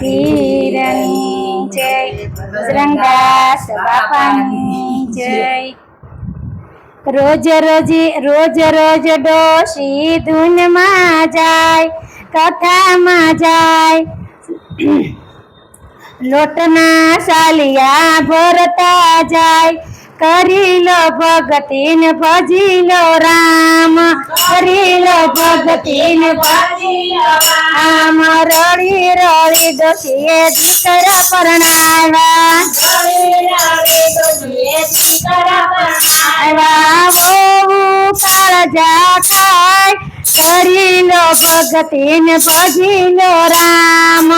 પીરની જય બજરંગદાસ બાપાની રોજ રોજ રોજ રોજ ડોશી ધૂનમાં જાય કથામાં જાય લોટના સાલિયા ભરતા જાય કરી લો ભગતીન ભજી લો રામ કરી લો ભગતીન ભજી લો રામ રડી રડી દોષીએ દીકર પરણાવ્યા બહુ કાળજા ખાય કરી લો ભગતીન ભજી લો રામ.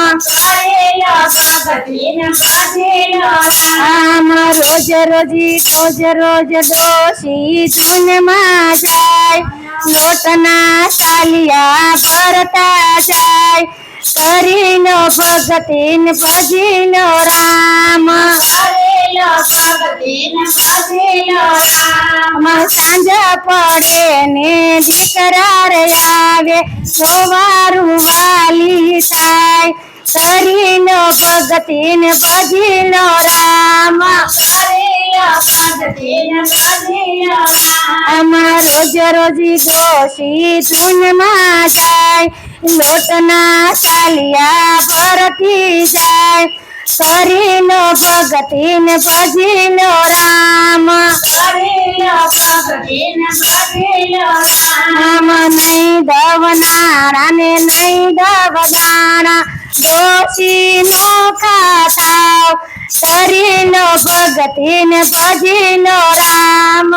આમ રોજ રોજી રોજ રોજ ડોશી ધૂનમાં જાય. લોટના સાલિયા ભરતા જાય. કરી લો ભગતીન ભજી લો રામ. આમાં સાંજ પડે ને દીકરા રે આવે સવારું વાલી થાય. કરી લો ભગતીન ભજી લો રામ. આમાં રોજ રોજી દોષી ધૂનમાં જાય. લોટના ચાલિયા પરથી જાય. કરી લો ભગતીન ભજી લો રામ નહીં દવનારા દોષી નો ખાતાવ કરી લો ભગતીન ભજી લો રામ.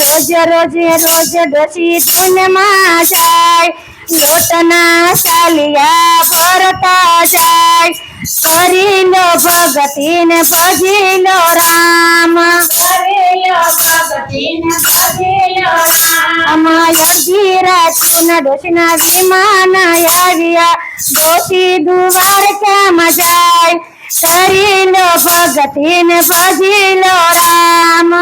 રોજ રોજ રોજ ડોસી ધૂનમાં જાય લોટના સાલિયા ભરતા જાય. કરી ભગતીન ભજી લો રામ. અડધી રાતના ડોસીના વિમાન આવ્યા. ડોસી દુવાર ક્યાં જાય? કરી લો ભગતીન ભજી લો રામ.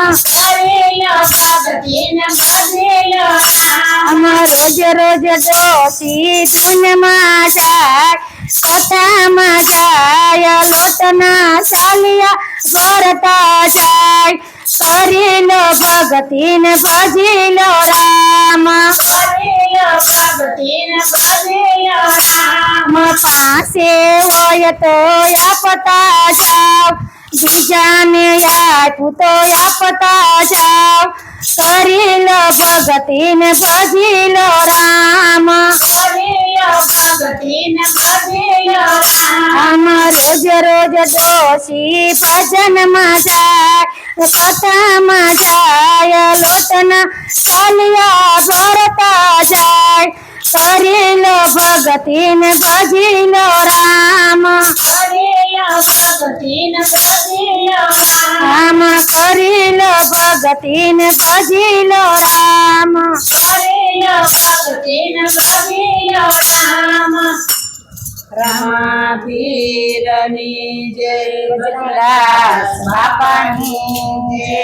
આમાં રોજ રોજ ડોસી ધૂનમાં જાય. કથામાં જાય લોટના સાલિયા ભરતા જાય. કરી લો ભગતીન ભજી લો રામ પાસે હોય તો આપતા જાવ. બીજાને આપું તો આપતા જાવ. કરી લો ભગતીન ભજી લો રામ. આમ રોજ રોજ દોષી ભજનમાં જાય કથામાં જાય લોટના સાલિયા ભરતા જાય. કરી લો ભગતીન ભજી લો રામ. આમ કરી લો ભગતીન ભજી લો રામ રામાપીરની જય બજરંગદાસ બાપાની જય